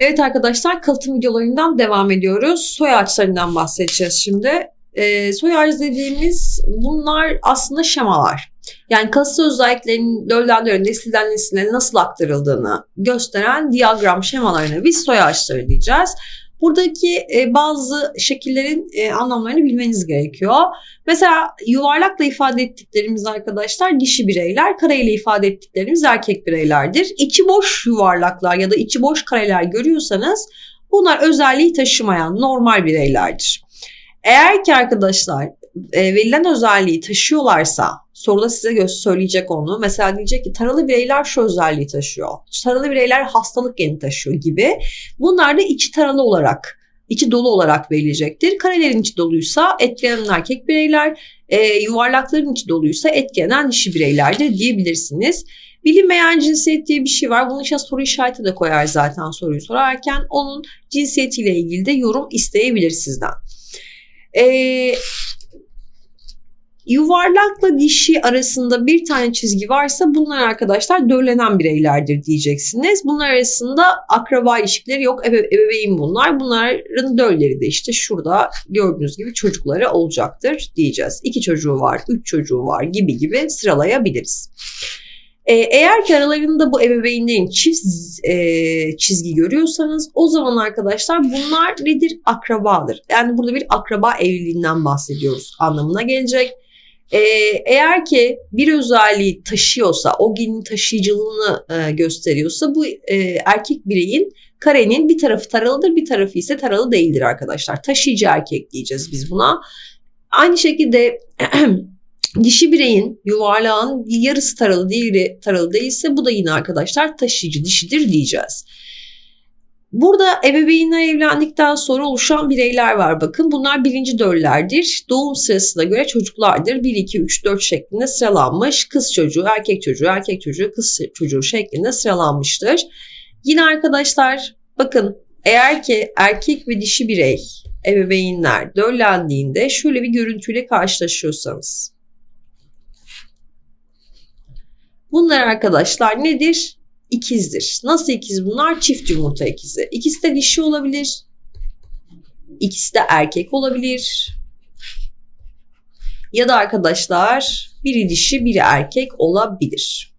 Evet arkadaşlar kalıtım videolarından devam ediyoruz. Soy ağaçlarından bahsedeceğiz şimdi. Ee, soy ağacı dediğimiz bunlar aslında şemalar. Yani kasıtlı özelliklerinin dölden döle, nesilden nesile nasıl aktarıldığını gösteren diyagram şemalarına biz soy ağaçları diyeceğiz. Buradaki e, bazı şekillerin e, anlamlarını bilmeniz gerekiyor. Mesela yuvarlakla ifade ettiklerimiz arkadaşlar dişi bireyler, kareyle ifade ettiklerimiz erkek bireylerdir. İçi boş yuvarlaklar ya da içi boş kareler görüyorsanız bunlar özelliği taşımayan normal bireylerdir. Eğer ki arkadaşlar e, verilen özelliği taşıyorlarsa soruda size söyleyecek onu. Mesela diyecek ki taralı bireyler şu özelliği taşıyor. Taralı bireyler hastalık geni taşıyor gibi. Bunlar da içi taralı olarak içi dolu olarak verilecektir. Karelerin içi doluysa etkilenen erkek bireyler, e, yuvarlakların içi doluysa etkilenen dişi bireylerdir diyebilirsiniz. Bilinmeyen cinsiyet diye bir şey var. Bunun için soru işareti de koyar zaten soruyu sorarken. Onun cinsiyetiyle ilgili de yorum isteyebilir sizden. Ee, yuvarlakla dişi arasında bir tane çizgi varsa bunlar arkadaşlar döllenen bireylerdir diyeceksiniz. Bunlar arasında akraba ilişkileri yok. Ebe, ebeveyn bunlar. Bunların dölleri de işte şurada gördüğünüz gibi çocukları olacaktır diyeceğiz. İki çocuğu var, üç çocuğu var gibi gibi sıralayabiliriz. Ee, eğer ki aralarında bu ebeveynlerin çift e, çizgi görüyorsanız o zaman arkadaşlar bunlar nedir? Akrabadır. Yani burada bir akraba evliliğinden bahsediyoruz anlamına gelecek. Ee, eğer ki bir özelliği taşıyorsa, o genin taşıyıcılığını e, gösteriyorsa bu e, erkek bireyin karenin bir tarafı taralıdır, bir tarafı ise taralı değildir arkadaşlar. Taşıyıcı erkek diyeceğiz biz buna. Aynı şekilde dişi bireyin yuvarlağın yarısı taralı, diğeri taralı değilse bu da yine arkadaşlar taşıyıcı dişidir diyeceğiz. Burada ebeveynler evlendikten sonra oluşan bireyler var bakın. Bunlar birinci döllerdir. Doğum sırasına göre çocuklardır. 1, 2, 3, 4 şeklinde sıralanmış. Kız çocuğu, erkek çocuğu, erkek çocuğu, kız çocuğu şeklinde sıralanmıştır. Yine arkadaşlar bakın eğer ki erkek ve dişi birey ebeveynler döllendiğinde şöyle bir görüntüyle karşılaşıyorsanız. Bunlar arkadaşlar nedir? İkizdir. Nasıl ikiz bunlar? Çift yumurta ikizi. İkisi de dişi olabilir. İkisi de erkek olabilir. Ya da arkadaşlar biri dişi biri erkek olabilir.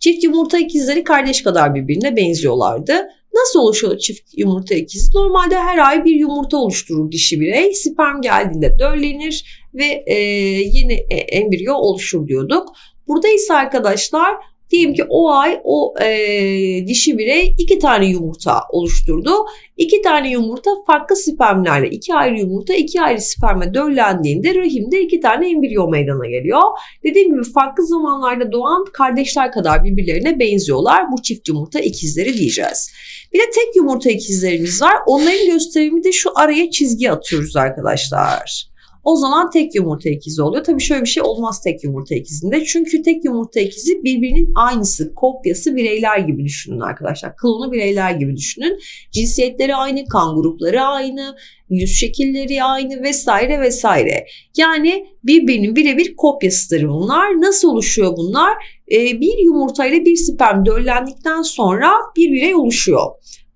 Çift yumurta ikizleri kardeş kadar birbirine benziyorlardı. Nasıl oluşuyor çift yumurta ikizi? Normalde her ay bir yumurta oluşturur dişi birey. Sperm geldiğinde döllenir ve e, yeni e, embriyo oluşur diyorduk. Burada ise arkadaşlar Diyelim ki o ay o e, dişi birey iki tane yumurta oluşturdu. İki tane yumurta farklı spermlerle iki ayrı yumurta iki ayrı sperme döllendiğinde rahimde iki tane embriyo meydana geliyor. Dediğim gibi farklı zamanlarda doğan kardeşler kadar birbirlerine benziyorlar. Bu çift yumurta ikizleri diyeceğiz. Bir de tek yumurta ikizlerimiz var. Onların gösterimi de şu araya çizgi atıyoruz arkadaşlar. O zaman tek yumurta ikizi oluyor. Tabii şöyle bir şey olmaz tek yumurta ikizinde. Çünkü tek yumurta ikizi birbirinin aynısı, kopyası bireyler gibi düşünün arkadaşlar. Klonu bireyler gibi düşünün. Cinsiyetleri aynı, kan grupları aynı, yüz şekilleri aynı vesaire vesaire. Yani birbirinin birebir kopyasıdır bunlar. Nasıl oluşuyor bunlar? Ee, bir yumurtayla bir sperm döllendikten sonra bir birey oluşuyor.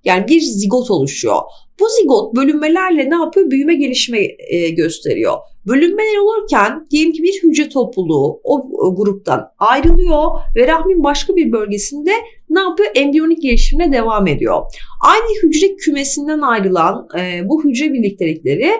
Yani bir zigot oluşuyor. Bu bölünmelerle ne yapıyor? Büyüme gelişme e, gösteriyor. Bölünmeler olurken diyelim ki bir hücre topluluğu o, o gruptan ayrılıyor ve rahmin başka bir bölgesinde ne yapıyor? Embriyonik gelişimine devam ediyor. Aynı hücre kümesinden ayrılan e, bu hücre birliktelikleri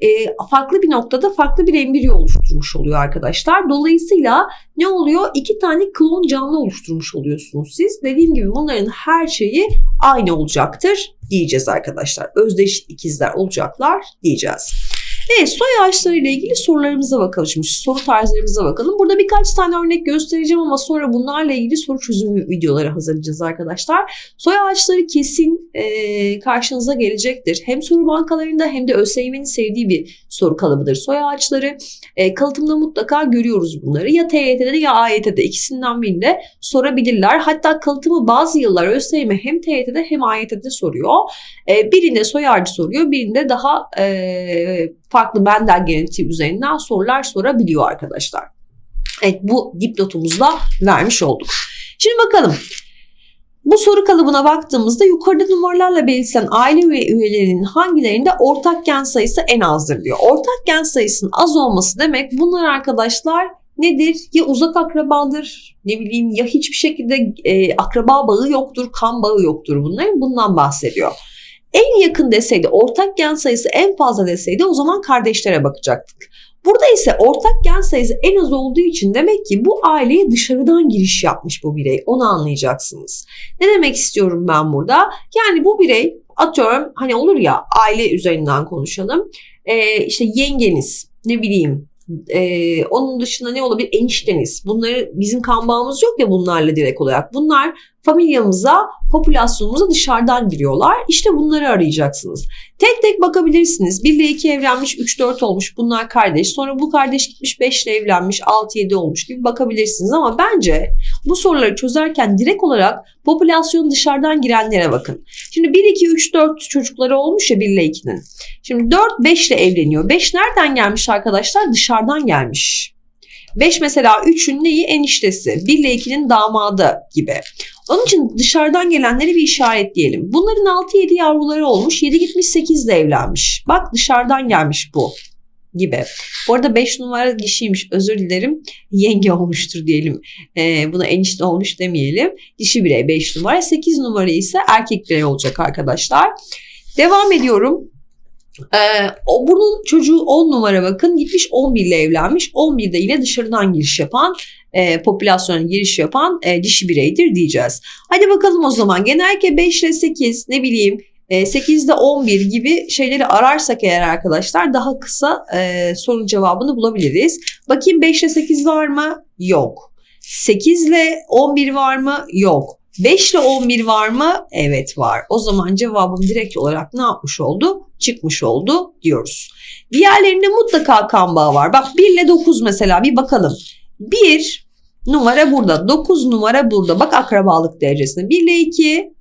e, farklı bir noktada farklı bir embriyo oluşturmuş oluyor arkadaşlar. Dolayısıyla ne oluyor? İki tane klon canlı oluşturmuş oluyorsunuz siz. Dediğim gibi bunların her şeyi aynı olacaktır diyeceğiz arkadaşlar. Özdeş ikizler olacaklar diyeceğiz. Evet soy ağaçları ile ilgili sorularımıza bakalım. Şimdi soru tarzlarımıza bakalım. Burada birkaç tane örnek göstereceğim ama sonra bunlarla ilgili soru çözümü videoları hazırlayacağız arkadaşlar. Soy ağaçları kesin e, karşınıza gelecektir. Hem soru bankalarında hem de ÖSYM'nin sevdiği bir soru kalıbıdır. Soy ağaçları e, kalıtımda mutlaka görüyoruz bunları. Ya TYT'de ya AYT'de ikisinden birinde sorabilirler. Hatta kalıtımı bazı yıllar ÖSYM hem TYT'de hem AYT'de soruyor. E, birinde soy ağacı soruyor, birinde daha e, farklı benden genetiği üzerinden sorular sorabiliyor arkadaşlar. Evet bu dipnotumuzda vermiş olduk. Şimdi bakalım. Bu soru kalıbına baktığımızda yukarıda numaralarla belirtilen aile üyelerinin hangilerinde ortak gen sayısı en azdır diyor. Ortak gen sayısının az olması demek bunlar arkadaşlar nedir? Ya uzak akrabadır, ne bileyim ya hiçbir şekilde e, akraba bağı yoktur, kan bağı yoktur bunların. Bundan bahsediyor. En yakın deseydi, ortak gen sayısı en fazla deseydi o zaman kardeşlere bakacaktık. Burada ise ortak gen sayısı en az olduğu için demek ki bu aileye dışarıdan giriş yapmış bu birey. Onu anlayacaksınız. Ne demek istiyorum ben burada? Yani bu birey atıyorum hani olur ya aile üzerinden konuşalım. Ee, işte yengeniz ne bileyim ee, onun dışında ne olabilir? Enişteniz. Bunları bizim kan bağımız yok ya bunlarla direkt olarak. Bunlar familyamıza, popülasyonumuza dışarıdan giriyorlar. İşte bunları arayacaksınız. Tek tek bakabilirsiniz. 1 ile 2 evlenmiş, 3-4 olmuş. Bunlar kardeş. Sonra bu kardeş gitmiş 5 ile evlenmiş, 6-7 olmuş gibi bakabilirsiniz. Ama bence bu soruları çözerken direkt olarak popülasyon dışarıdan girenlere bakın. Şimdi 1, 2, 3, 4 çocukları olmuş ya 1 ile 2'nin. Şimdi 4, 5 ile evleniyor. 5 nereden gelmiş arkadaşlar? Dışarıdan gelmiş. 5 mesela 3'ün neyi? Eniştesi. 1 ile 2'nin damadı gibi. Onun için dışarıdan gelenleri bir işaretleyelim. Bunların 6-7 yavruları olmuş. 7 gitmiş 8 de evlenmiş. Bak dışarıdan gelmiş bu gibi. Bu arada 5 numara dişiymiş özür dilerim. Yenge olmuştur diyelim. Ee, buna enişte olmuş demeyelim. Dişi birey 5 numara. 8 numara ise erkek birey olacak arkadaşlar. Devam ediyorum. Ee, o bunun çocuğu 10 numara bakın gitmiş 11 ile evlenmiş. 11'de yine dışarıdan giriş yapan e, popülasyona giriş yapan e, dişi bireydir diyeceğiz. Hadi bakalım o zaman genellikle 5 ile 8 ne bileyim 8 ile 11 gibi şeyleri ararsak eğer arkadaşlar daha kısa e, sorunun cevabını bulabiliriz. Bakayım 5 ile 8 var mı? Yok. 8 ile 11 var mı? Yok. 5 ile 11 var mı? Evet var. O zaman cevabım direkt olarak ne yapmış oldu? Çıkmış oldu diyoruz. Diğerlerinde mutlaka kan bağı var. Bak 1 ile 9 mesela bir bakalım. 1 numara burada. 9 numara burada. Bak akrabalık derecesine. 1 ile 2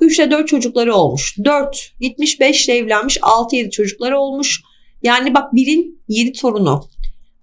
3 ile 4 çocukları olmuş. 4 gitmiş 5 ile evlenmiş. 6-7 çocukları olmuş. Yani bak 1'in 7 torunu.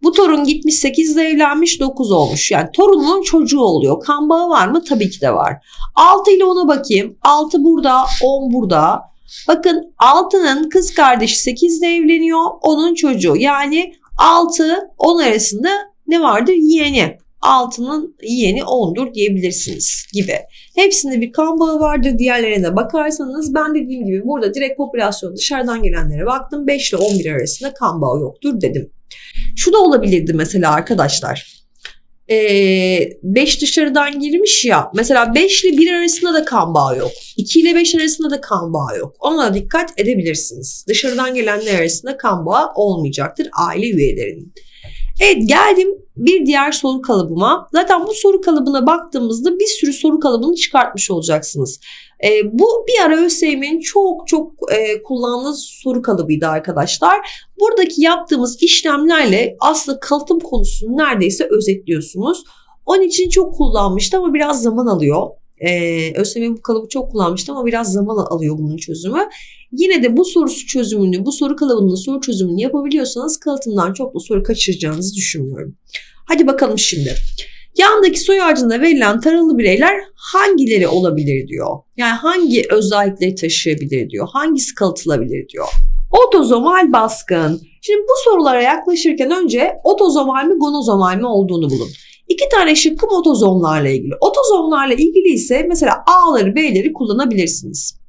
Bu torun gitmiş 8 ile evlenmiş 9 olmuş. Yani torunun çocuğu oluyor. Kan bağı var mı? Tabii ki de var. 6 ile ona bakayım. 6 burada, 10 burada. Bakın 6'nın kız kardeşi 8 ile evleniyor. Onun çocuğu. Yani 6 10 arasında ne vardır? Yeğeni. 6'nın yeğeni 10'dur diyebilirsiniz gibi. Hepsinde bir kan bağı vardır. Diğerlerine bakarsanız ben dediğim gibi burada direkt popülasyon dışarıdan gelenlere baktım. 5 ile 11 arasında kan bağı yoktur dedim. Şu da olabilirdi mesela arkadaşlar. 5 ee, dışarıdan girmiş ya mesela 5 ile 1 arasında da kan bağı yok. 2 ile 5 arasında da kan bağı yok. Ona dikkat edebilirsiniz. Dışarıdan gelenler arasında kan bağı olmayacaktır aile üyelerinin. Evet geldim bir diğer soru kalıbıma. Zaten bu soru kalıbına baktığımızda bir sürü soru kalıbını çıkartmış olacaksınız. E, bu bir ara ÖSYM'nin çok çok e, kullandığı soru kalıbıydı arkadaşlar. Buradaki yaptığımız işlemlerle aslında kalıtım konusunu neredeyse özetliyorsunuz. Onun için çok kullanmıştı ama biraz zaman alıyor. Ee, ÖSYM bu kalıbı çok kullanmıştı ama biraz zaman alıyor bunun çözümü. Yine de bu sorusu çözümünü, bu soru kalıbının soru çözümünü yapabiliyorsanız kalıtımdan çok da soru kaçıracağınızı düşünmüyorum. Hadi bakalım şimdi. Yandaki soy ağacında verilen taralı bireyler hangileri olabilir diyor. Yani hangi özellikleri taşıyabilir diyor. Hangisi kalıtılabilir diyor. Otozomal baskın. Şimdi bu sorulara yaklaşırken önce otozomal mi gonozomal mi olduğunu bulun. İki tane şıkkım otozomlarla ilgili. Otozomlarla ilgili ise mesela A'ları B'leri kullanabilirsiniz.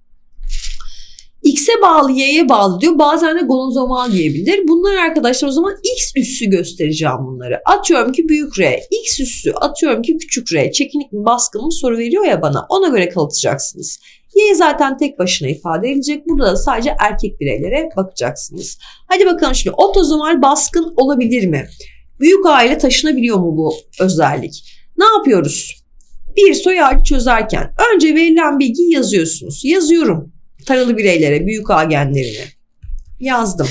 X'e bağlı, Y'ye bağlı diyor. Bazen de gonozomal diyebilir. Bunlar arkadaşlar o zaman X üssü göstereceğim bunları. Atıyorum ki büyük R, X üssü, atıyorum ki küçük R. Çekinik mi baskın mı soru veriyor ya bana. Ona göre kalıtacaksınız. Y zaten tek başına ifade edilecek. Burada da sadece erkek bireylere bakacaksınız. Hadi bakalım şimdi otozomal baskın olabilir mi? Büyük aile taşınabiliyor mu bu özellik? Ne yapıyoruz? Bir soy ağacı çözerken önce verilen bilgiyi yazıyorsunuz. Yazıyorum taralı bireylere, büyük A genlerine. Yazdım.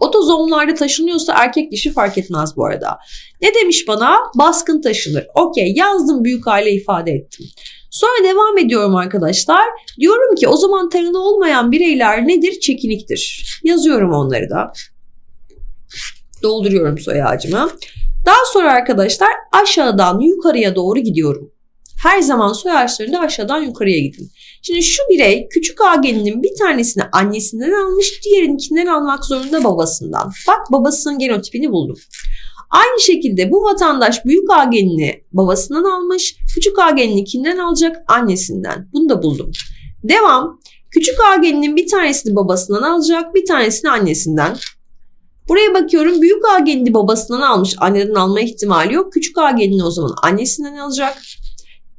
Otozomlarda taşınıyorsa erkek dişi fark etmez bu arada. Ne demiş bana? Baskın taşınır. Okey yazdım büyük aile ifade ettim. Sonra devam ediyorum arkadaşlar. Diyorum ki o zaman tarılı olmayan bireyler nedir? Çekiniktir. Yazıyorum onları da. Dolduruyorum soy ağacımı. Daha sonra arkadaşlar aşağıdan yukarıya doğru gidiyorum. Her zaman soy ağaçlarında aşağıdan yukarıya gidin. Şimdi şu birey küçük A bir tanesini annesinden almış, diğerinkinden almak zorunda babasından. Bak babasının genotipini buldum. Aynı şekilde bu vatandaş büyük A babasından almış, küçük A kimden alacak? Annesinden. Bunu da buldum. Devam. Küçük A bir tanesini babasından alacak, bir tanesini annesinden. Buraya bakıyorum büyük A genini babasından almış, anneden alma ihtimali yok. Küçük A genini o zaman annesinden alacak.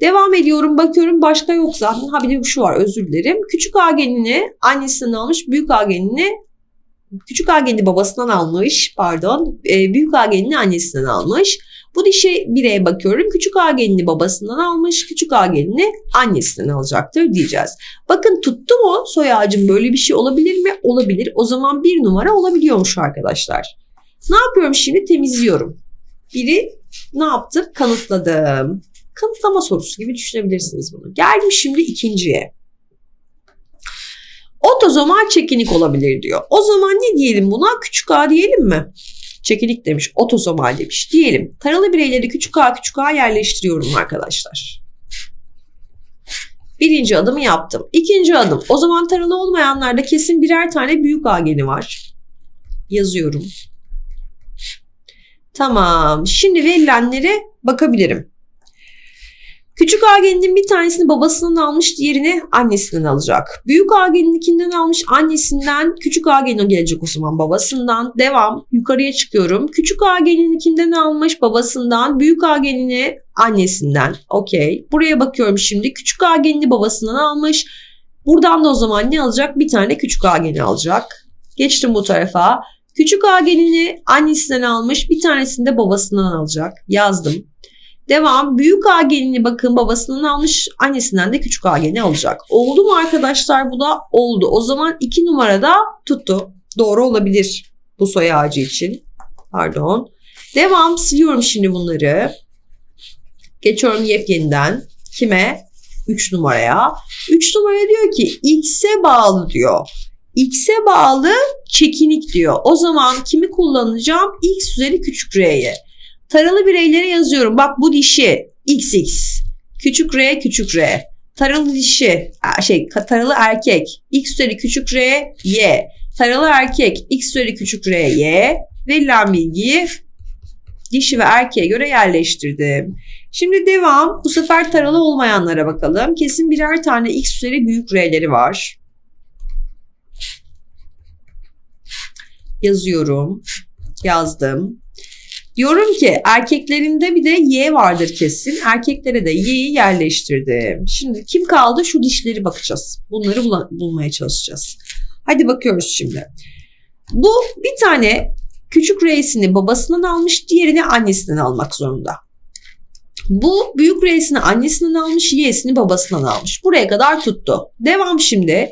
Devam ediyorum bakıyorum başka yok zaten. Ha bir de şu var özür dilerim. Küçük A genini annesinden almış, büyük A genini küçük A genini babasından almış pardon. E, büyük A genini annesinden almış. Bu dişe bireye bakıyorum. Küçük A genini babasından almış, küçük A genini annesinden alacaktır diyeceğiz. Bakın tuttu mu soy ağacın böyle bir şey olabilir mi? Olabilir. O zaman bir numara olabiliyormuş arkadaşlar. Ne yapıyorum şimdi? Temizliyorum. Biri ne yaptım? Kanıtladım. Kanıtlama sorusu gibi düşünebilirsiniz bunu. Geldim şimdi ikinciye. Otozomal çekinik olabilir diyor. O zaman ne diyelim buna? Küçük a diyelim mi? Çekinik demiş, otozomal demiş. Diyelim taralı bireyleri küçük a küçük a yerleştiriyorum arkadaşlar. Birinci adımı yaptım. İkinci adım. O zaman taralı olmayanlarda kesin birer tane büyük A geni var. Yazıyorum. Tamam. Şimdi verilenlere bakabilirim. Küçük ageninin bir tanesini babasından almış, diğerini annesinden alacak. Büyük agenininkinden almış, annesinden. Küçük agenin gelecek o zaman babasından. Devam. Yukarıya çıkıyorum. Küçük agenininkinden almış, babasından. Büyük agenini annesinden. Okey. Buraya bakıyorum şimdi. Küçük agenini babasından almış. Buradan da o zaman ne alacak? Bir tane küçük ageni alacak. Geçtim bu tarafa. Küçük agenini annesinden almış, bir tanesini de babasından alacak. Yazdım. Devam. Büyük A gelini bakın babasından almış annesinden de küçük A gelini alacak. Oldu mu arkadaşlar bu da? Oldu. O zaman iki numarada tuttu. Doğru olabilir bu soy ağacı için. Pardon. Devam. Siliyorum şimdi bunları. Geçiyorum yepyeniden. Kime? 3 numaraya. 3 numaraya diyor ki x'e bağlı diyor. X'e bağlı çekinik diyor. O zaman kimi kullanacağım? X üzeri küçük r'ye. Taralı bireylere yazıyorum. Bak bu dişi XX. Küçük R küçük R. Taralı dişi şey taralı erkek X üzeri küçük R Y. Taralı erkek X üzeri küçük R Y. Verilen bilgiyi dişi ve erkeğe göre yerleştirdim. Şimdi devam. Bu sefer taralı olmayanlara bakalım. Kesin birer tane X üzeri büyük R'leri var. Yazıyorum. Yazdım. Diyorum ki erkeklerinde bir de Y vardır kesin. Erkeklere de Y'yi yerleştirdim. Şimdi kim kaldı? Şu dişleri bakacağız. Bunları bul bulmaya çalışacağız. Hadi bakıyoruz şimdi. Bu bir tane küçük R'sini babasından almış, diğerini annesinden almak zorunda. Bu büyük R'sini annesinden almış, Y'sini babasından almış. Buraya kadar tuttu. Devam şimdi.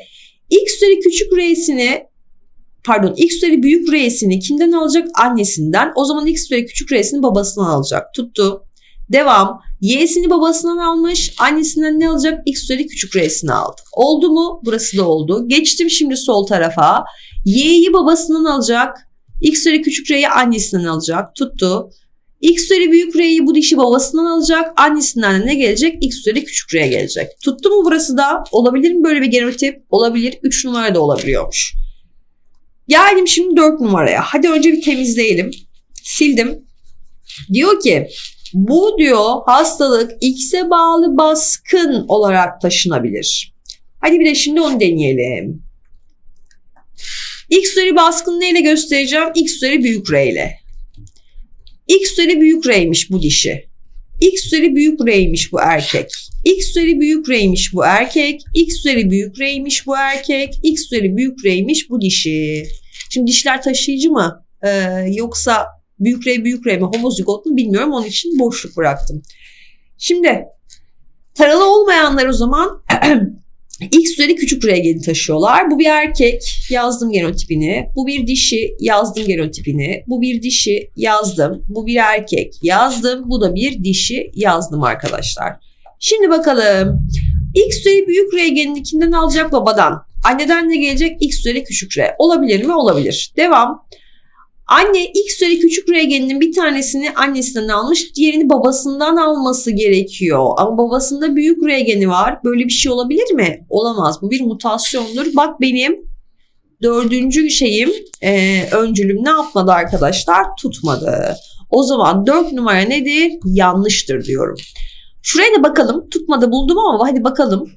X üzeri küçük R'sini pardon x üzeri büyük r'sini kimden alacak? Annesinden. O zaman x üzeri küçük r'sini babasından alacak. Tuttu. Devam. Y'sini babasından almış. Annesinden ne alacak? X üzeri küçük r'sini aldı. Oldu mu? Burası da oldu. Geçtim şimdi sol tarafa. Y'yi babasından alacak. X üzeri küçük r'yi annesinden alacak. Tuttu. X üzeri büyük r'yi bu dişi babasından alacak. Annesinden de ne gelecek? X üzeri küçük r gelecek. Tuttu mu burası da? Olabilir mi böyle bir genotip? Olabilir. 3 numara da olabiliyormuş. Geldim şimdi 4 numaraya. Hadi önce bir temizleyelim. Sildim. Diyor ki bu diyor hastalık X'e bağlı baskın olarak taşınabilir. Hadi bir de şimdi onu deneyelim. X üzeri baskın neyle göstereceğim? X üzeri büyük R ile. X üzeri büyük R'ymiş bu dişi. X üzeri büyük R'ymiş bu erkek. X üzeri büyük R'ymiş bu erkek. X üzeri büyük R'ymiş bu erkek. X üzeri büyük R'ymiş bu dişi. Şimdi dişler taşıyıcı mı ee, yoksa büyük R büyük R mi homozigot mu bilmiyorum. Onun için boşluk bıraktım. Şimdi taralı olmayanlar o zaman X üzeri küçük R geni taşıyorlar. Bu bir erkek yazdım genotipini. Bu bir dişi yazdım genotipini. Bu bir dişi yazdım. Bu bir erkek yazdım. Bu da bir dişi yazdım arkadaşlar. Şimdi bakalım. X üzeri büyük R genini alacak? Babadan. Anneden ne gelecek? X üzeri küçük R. Olabilir mi? Olabilir. Devam. Anne X üzeri küçük R geninin bir tanesini annesinden almış, diğerini babasından alması gerekiyor. Ama babasında büyük R geni var. Böyle bir şey olabilir mi? Olamaz. Bu bir mutasyondur. Bak benim dördüncü şeyim, e, öncülüm ne yapmadı arkadaşlar? Tutmadı. O zaman dört numara nedir? Yanlıştır diyorum. Şuraya da bakalım. Tutmadı buldum ama hadi bakalım.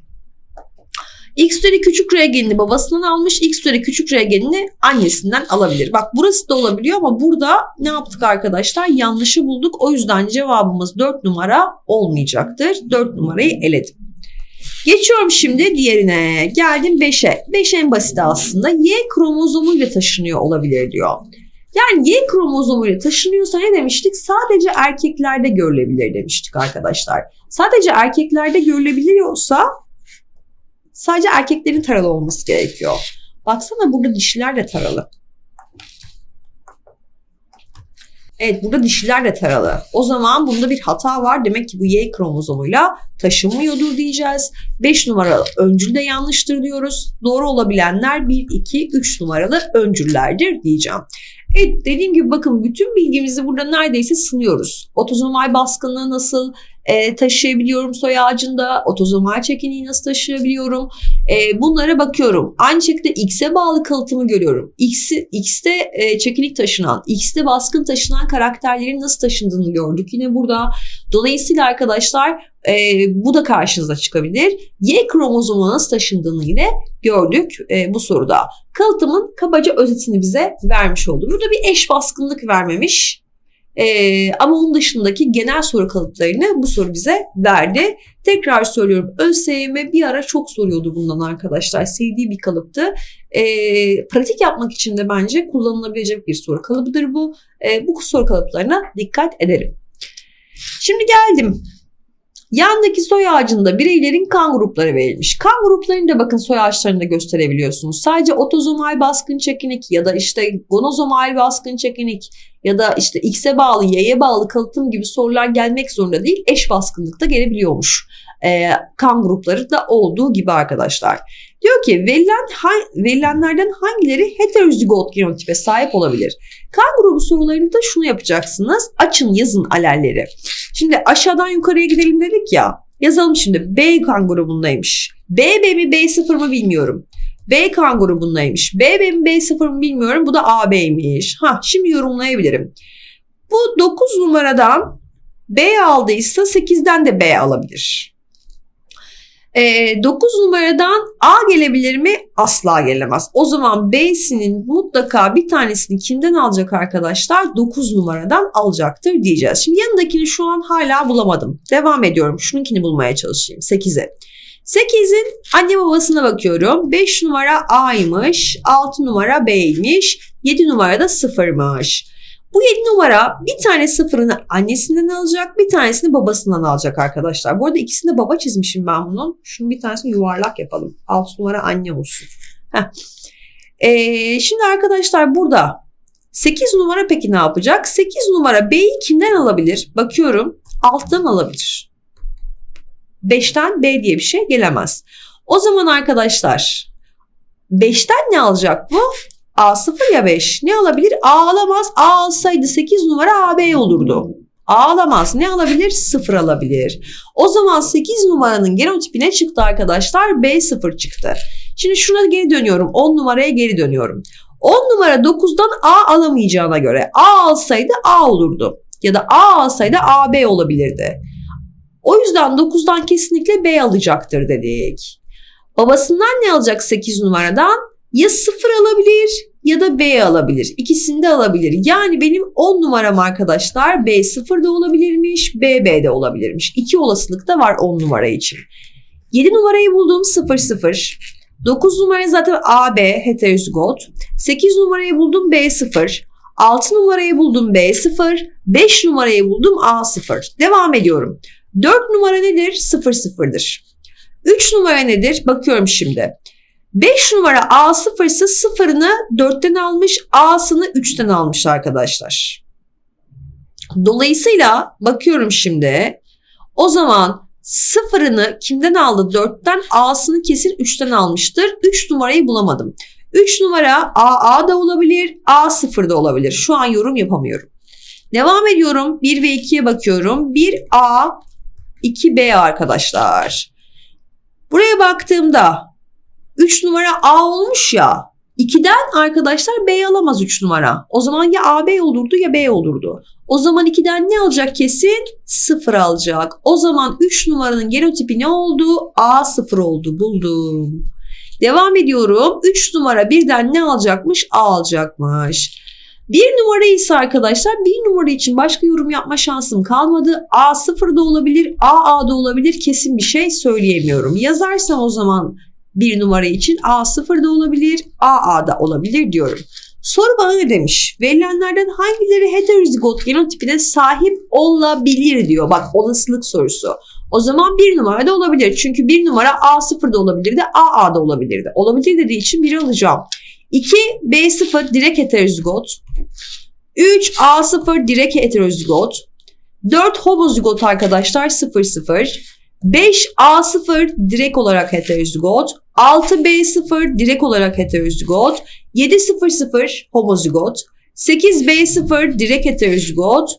X üzeri küçük R genini babasından almış. X üzeri küçük R genini annesinden alabilir. Bak burası da olabiliyor ama burada ne yaptık arkadaşlar? Yanlışı bulduk. O yüzden cevabımız 4 numara olmayacaktır. 4 numarayı eledim. Geçiyorum şimdi diğerine. Geldim 5'e. 5 en basit aslında. Y kromozomuyla taşınıyor olabilir diyor. Yani Y kromozomuyla taşınıyorsa ne demiştik? Sadece erkeklerde görülebilir demiştik arkadaşlar. Sadece erkeklerde görülebiliyorsa sadece erkeklerin taralı olması gerekiyor. Baksana burada dişiler de taralı. Evet burada dişiler de taralı. O zaman bunda bir hata var. Demek ki bu Y kromozomuyla taşınmıyordur diyeceğiz. 5 numaralı öncül de yanlıştır diyoruz. Doğru olabilenler 1, 2, 3 numaralı öncüllerdir diyeceğim. Evet dediğim gibi bakın bütün bilgimizi burada neredeyse sınıyoruz. Otozomal baskınlığı nasıl e, taşıyabiliyorum soy ağacında, otozomal çekiniği nasıl taşıyabiliyorum e, bunlara bakıyorum. Aynı şekilde X'e bağlı kalıtımı görüyorum. X, X'te e, çekinik taşınan, X'te baskın taşınan karakterlerin nasıl taşındığını gördük. Yine burada dolayısıyla arkadaşlar e, bu da karşınıza çıkabilir. Y kromozomu nasıl taşındığını yine gördük e, bu soruda. Kalıtımın kabaca özetini bize vermiş oldu. Burada bir eş baskınlık vermemiş. Ee, ama onun dışındaki genel soru kalıplarını bu soru bize verdi. Tekrar söylüyorum ÖSYM bir ara çok soruyordu bundan arkadaşlar. Sevdiği bir kalıptı. Ee, pratik yapmak için de bence kullanılabilecek bir soru kalıbıdır bu. Ee, bu soru kalıplarına dikkat edelim. Şimdi geldim Yandaki soy ağacında bireylerin kan grupları verilmiş. Kan gruplarını da bakın soy ağaçlarında gösterebiliyorsunuz. Sadece otozomal baskın çekinik ya da işte gonozomal baskın çekinik ya da işte X'e bağlı, Y'ye bağlı kalıtım gibi sorular gelmek zorunda değil. Eş baskınlıkta gelebiliyormuş. Ee, kan grupları da olduğu gibi arkadaşlar. Diyor ki verilen, verilenlerden hangileri heterozigot genotipe sahip olabilir? Kan grubu sorularında şunu yapacaksınız. Açın yazın alelleri. Şimdi aşağıdan yukarıya gidelim dedik ya. Yazalım şimdi B kan grubundaymış. B mi B0 mı bilmiyorum. B kan grubundaymış. B mi B0 mı bilmiyorum. Bu da AB'ymiş. Ha şimdi yorumlayabilirim. Bu 9 numaradan B aldıysa 8'den de B alabilir. E, ee, 9 numaradan A gelebilir mi? Asla gelemez. O zaman B'sinin mutlaka bir tanesini kimden alacak arkadaşlar? 9 numaradan alacaktır diyeceğiz. Şimdi yanındakini şu an hala bulamadım. Devam ediyorum. Şununkini bulmaya çalışayım. 8'e. 8'in anne babasına bakıyorum. 5 numara A'ymış, 6 numara B'ymiş, 7 numara da 0'mış. Bu 7 numara bir tane sıfırını annesinden alacak, bir tanesini babasından alacak arkadaşlar. Bu arada ikisini de baba çizmişim ben bunun. Şunu bir tanesini yuvarlak yapalım. 6 numara anne olsun. Ee, şimdi arkadaşlar burada 8 numara peki ne yapacak? 8 numara B'yi kimden alabilir? Bakıyorum alttan alabilir. 5'ten B diye bir şey gelemez. O zaman arkadaşlar 5'ten ne alacak bu? A 0 ya 5. Ne alabilir? A alamaz. A alsaydı 8 numara AB olurdu. A alamaz. Ne alabilir? 0 alabilir. O zaman 8 numaranın genotipi ne çıktı arkadaşlar? B0 çıktı. Şimdi şuna geri dönüyorum. 10 numaraya geri dönüyorum. 10 numara 9'dan A alamayacağına göre A alsaydı A olurdu. Ya da A alsaydı AB olabilirdi. O yüzden 9'dan kesinlikle B alacaktır dedik. Babasından ne alacak 8 numaradan? Ya sıfır alabilir ya da B alabilir. İkisini de alabilir. Yani benim 10 numaram arkadaşlar B sıfır da olabilirmiş, B B de olabilirmiş. İki olasılık da var 10 numara için. 7 numarayı buldum 0 0. 9 numarayı zaten A B heterozigot. 8 numarayı buldum B 0. 6 numarayı buldum B 0. 5 numarayı buldum A 0. Devam ediyorum. 4 numara nedir? 0 0'dır. 3 numara nedir? Bakıyorum şimdi. 5 numara A0 ise sıfırını 4'ten almış, A'sını 3'ten almış arkadaşlar. Dolayısıyla bakıyorum şimdi. O zaman sıfırını kimden aldı? 4'ten A'sını kesin 3'ten almıştır. 3 numarayı bulamadım. 3 numara AA da olabilir, A0 da olabilir. Şu an yorum yapamıyorum. Devam ediyorum. 1 ve 2'ye bakıyorum. 1A, 2B arkadaşlar. Buraya baktığımda 3 numara A olmuş ya. 2'den arkadaşlar B alamaz 3 numara. O zaman ya AB olurdu ya B olurdu. O zaman 2'den ne alacak kesin? 0 alacak. O zaman 3 numaranın genotipi ne oldu? A0 oldu. Buldum. Devam ediyorum. 3 numara birden ne alacakmış? A alacakmış. Bir numara ise arkadaşlar bir numara için başka yorum yapma şansım kalmadı. A sıfır da olabilir, A A da olabilir. Kesin bir şey söyleyemiyorum. Yazarsam o zaman bir numara için A sıfır da olabilir, A A da olabilir diyorum. Soru bana ne demiş? Verilenlerden hangileri heterozigot genotipine sahip olabilir diyor. Bak olasılık sorusu. O zaman bir numara da olabilir. Çünkü bir numara A0 da olabilirdi, AA da olabilirdi. Olabilir dediği için biri alacağım. 2 B0 direkt heterozigot. 3 A0 direkt heterozigot. 4 homozigot arkadaşlar 0 0. 5 A0 direkt olarak heterozigot. 6 B0 direkt olarak heterozigot. 7 0 0 homozigot. 8 B0 direkt heterozigot.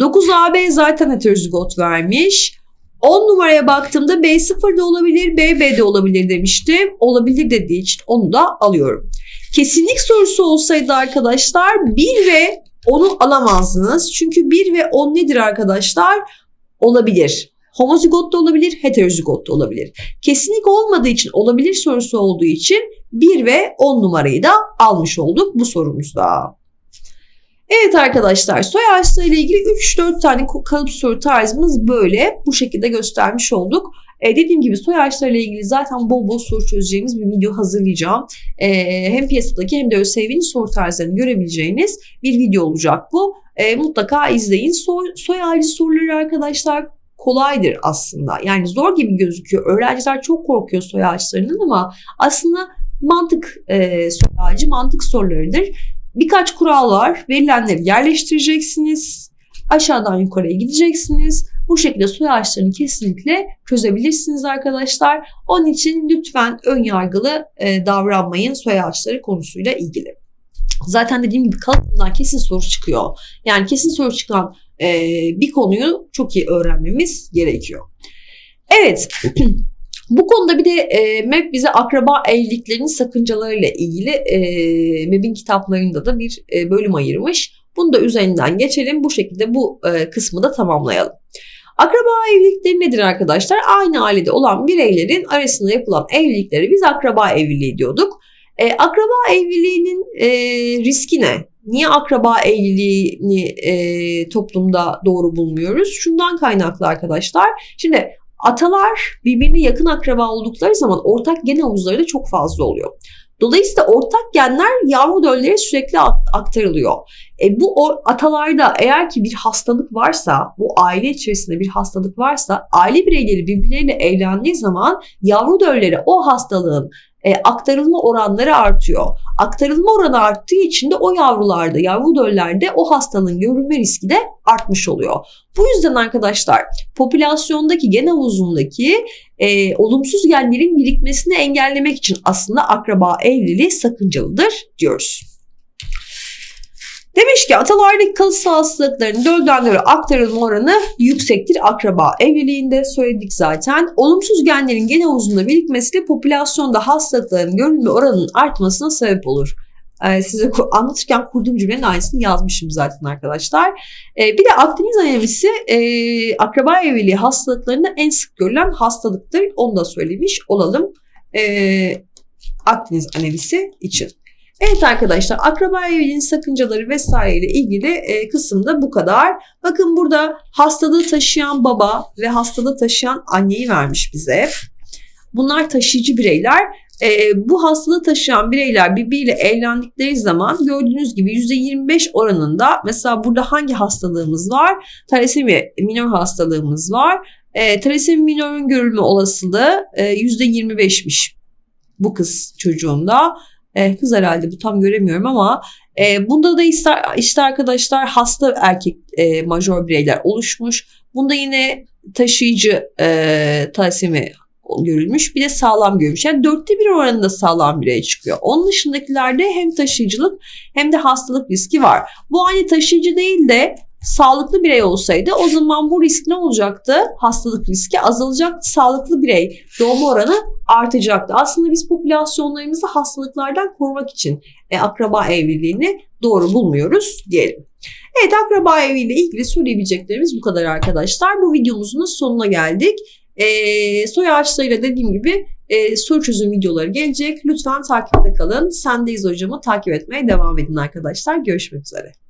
9 AB zaten heterozigot vermiş. 10 numaraya baktığımda B0 da olabilir, BB de olabilir demiştim. Olabilir dediği için onu da alıyorum. Kesinlik sorusu olsaydı arkadaşlar 1 ve 10'u alamazdınız. Çünkü 1 ve 10 nedir arkadaşlar? Olabilir. Homozigot da olabilir, heterozigot da olabilir. Kesinlik olmadığı için, olabilir sorusu olduğu için 1 ve 10 numarayı da almış olduk bu sorumuzda. Evet arkadaşlar soy ağaçları ile ilgili 3-4 tane kalıp soru tarzımız böyle bu şekilde göstermiş olduk. E, dediğim gibi soy ağaçları ile ilgili zaten bol bol soru çözeceğimiz bir video hazırlayacağım. E, hem piyasadaki hem de ÖSYM'nin soru tarzlarını görebileceğiniz bir video olacak bu. E, mutlaka izleyin. Soy, soy ağacı soruları arkadaşlar kolaydır aslında. Yani zor gibi gözüküyor. Öğrenciler çok korkuyor soy ağaçlarının ama aslında mantık e, soy ağacı mantık sorularıdır. Birkaç kural var. Verilenleri yerleştireceksiniz. Aşağıdan yukarıya gideceksiniz. Bu şekilde soy ağaçlarını kesinlikle çözebilirsiniz arkadaşlar. Onun için lütfen ön yargılı e, davranmayın soy ağaçları konusuyla ilgili. Zaten dediğim gibi kalıbından kesin soru çıkıyor. Yani kesin soru çıkan e, bir konuyu çok iyi öğrenmemiz gerekiyor. Evet. Bu konuda bir de e, MEB bize akraba evliliklerinin sakıncalarıyla ilgili e, MEB'in kitaplarında da bir e, bölüm ayırmış. Bunu da üzerinden geçelim. Bu şekilde bu e, kısmı da tamamlayalım. Akraba evlilikleri nedir arkadaşlar? Aynı ailede olan bireylerin arasında yapılan evlilikleri biz akraba evliliği diyorduk. E, akraba evliliğinin e, riski ne? Niye akraba evliliğini e, toplumda doğru bulmuyoruz? Şundan kaynaklı arkadaşlar. Şimdi Atalar birbirine yakın akraba oldukları zaman ortak gen havuzları da çok fazla oluyor. Dolayısıyla ortak genler yavru döllere sürekli aktarılıyor. E bu atalarda eğer ki bir hastalık varsa, bu aile içerisinde bir hastalık varsa, aile bireyleri birbirleriyle evlendiği zaman yavru döllere o hastalığın e, aktarılma oranları artıyor. Aktarılma oranı arttığı için de o yavrularda, yavru döllerde o hastalığın görülme riski de artmış oluyor. Bu yüzden arkadaşlar popülasyondaki gen havuzundaki e, olumsuz genlerin birikmesini engellemek için aslında akraba evliliği sakıncalıdır diyoruz. Demiş ki atalardaki kalıtsal hastalıkların döldenlere aktarılma oranı yüksektir. Akraba evliliğinde söyledik zaten. Olumsuz genlerin gen havuzunda birikmesiyle popülasyonda hastalıkların görülme oranının artmasına sebep olur. Ee, size anlatırken kurduğum cümlenin aynısını yazmışım zaten arkadaşlar. Ee, bir de Akdeniz anemisi e, akraba evliliği hastalıklarında en sık görülen hastalıktır. Onu da söylemiş olalım. Ee, Akdeniz anemisi için. Evet arkadaşlar akraba evliliğinin sakıncaları vesaireyle ilgili e, kısımda bu kadar. Bakın burada hastalığı taşıyan baba ve hastalığı taşıyan anneyi vermiş bize. Bunlar taşıyıcı bireyler. E, bu hastalığı taşıyan bireyler birbiriyle evlendikleri zaman gördüğünüz gibi %25 oranında mesela burada hangi hastalığımız var? Talasemi minor hastalığımız var. E, talasemi minorun görülme olasılığı e, %25'miş bu kız çocuğunda. E, kız herhalde bu tam göremiyorum ama e, bunda da işte, işte arkadaşlar hasta erkek e, major bireyler oluşmuş. Bunda yine taşıyıcı e, talasemi görülmüş bir de sağlam görülmüş. Yani dörtte bir oranında sağlam birey çıkıyor. Onun dışındakilerde hem taşıyıcılık hem de hastalık riski var. Bu aynı taşıyıcı değil de sağlıklı birey olsaydı o zaman bu risk ne olacaktı? Hastalık riski azalacaktı. Sağlıklı birey doğum oranı artacaktı. Aslında biz popülasyonlarımızı hastalıklardan korumak için e, akraba evliliğini doğru bulmuyoruz diyelim. Evet akraba evliliğiyle ilgili söyleyebileceklerimiz bu kadar arkadaşlar. Bu videomuzun sonuna geldik. E, soy ağaçlarıyla dediğim gibi e, soru çözüm videoları gelecek. Lütfen takipte kalın. Sendeyiz hocamı takip etmeye devam edin arkadaşlar. Görüşmek üzere.